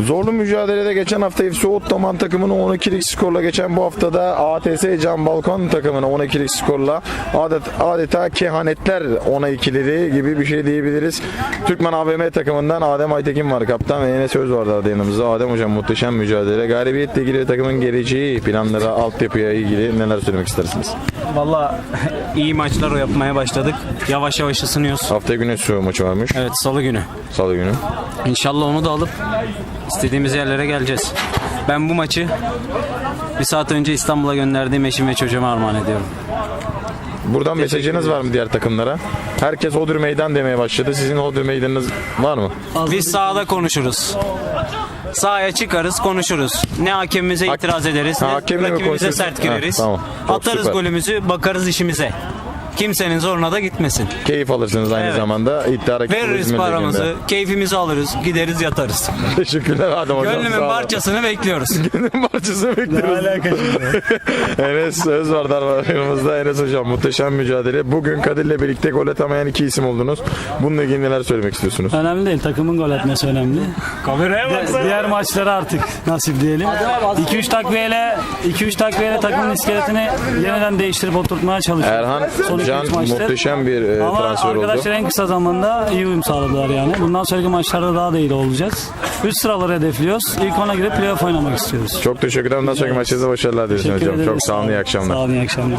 Zorlu mücadelede geçen hafta FC Ottoman takımını 12'lik skorla geçen bu haftada ATS Can Balkon takımını 12'lik skorla adet, adeta kehanetler 10'a 2'leri gibi bir şey diyebiliriz. Türkmen AVM takımından Adem Aytekin var kaptan ve Enes Öz vardı yanımızda. Adem hocam muhteşem mücadele. Galibiyetle ilgili takımın geleceği planlara, altyapıya ilgili neler söylemek istersiniz? Valla iyi maçlar yapmaya başladık. Yavaş yavaş ısınıyoruz. Haftaya güneş maçı varmış. Evet salı günü. Salı günü. İnşallah onu da alıp istediğimiz yerlere geleceğiz. Ben bu maçı bir saat önce İstanbul'a gönderdiğim eşim ve çocuğuma armağan ediyorum. Buradan mesajınız var mı diğer takımlara? Herkes Hodri Meydan demeye başladı. Sizin Hodri Meydanınız var mı? Biz sahada konuşuruz. Sahaya çıkarız konuşuruz. Ne hakemimize Hak- itiraz ederiz Ha, ne hakemle mi rakibimize konuşuyorsun? sert gireriz. Ha, tamam. Çok Atarız süper. golümüzü bakarız işimize. Kimsenin zoruna da gitmesin. Keyif alırsınız aynı Evet. zamanda. İddia rakip Veririz paramızı, keyfimizi alırız, gideriz yatarız. Teşekkürler Adem hocam. Gönlümün sağ olun. parçasını bekliyoruz. Gönlümün parçasını bekliyoruz. Enes Söz var yanımızda. Enes hocam muhteşem mücadele. Bugün Kadir'le birlikte gol atamayan iki isim oldunuz. Bununla ilgili neler söylemek istiyorsunuz? Önemli değil. Takımın gol etmesi önemli. Kameraya Di- Diğer maçları artık nasip diyelim. 2-3 takviyeyle 2-3 takviyeyle takımın iskeletini yeniden değiştirip oturtmaya çalışıyoruz. Erhan Son Can muhteşem bir e, Ama transfer oldu. arkadaşlar en kısa zamanda iyi uyum sağladılar yani. Bundan sonraki maçlarda daha da iyi olacağız. Üst sıraları hedefliyoruz. İlk ona girip playoff oynamak istiyoruz. Çok teşekkür ederim. Ondan sonraki maçınızda başarılar dileriz Teşekkür hocam. ederiz. Çok sağ olun. iyi akşamlar. Sağ olun iyi akşamlar.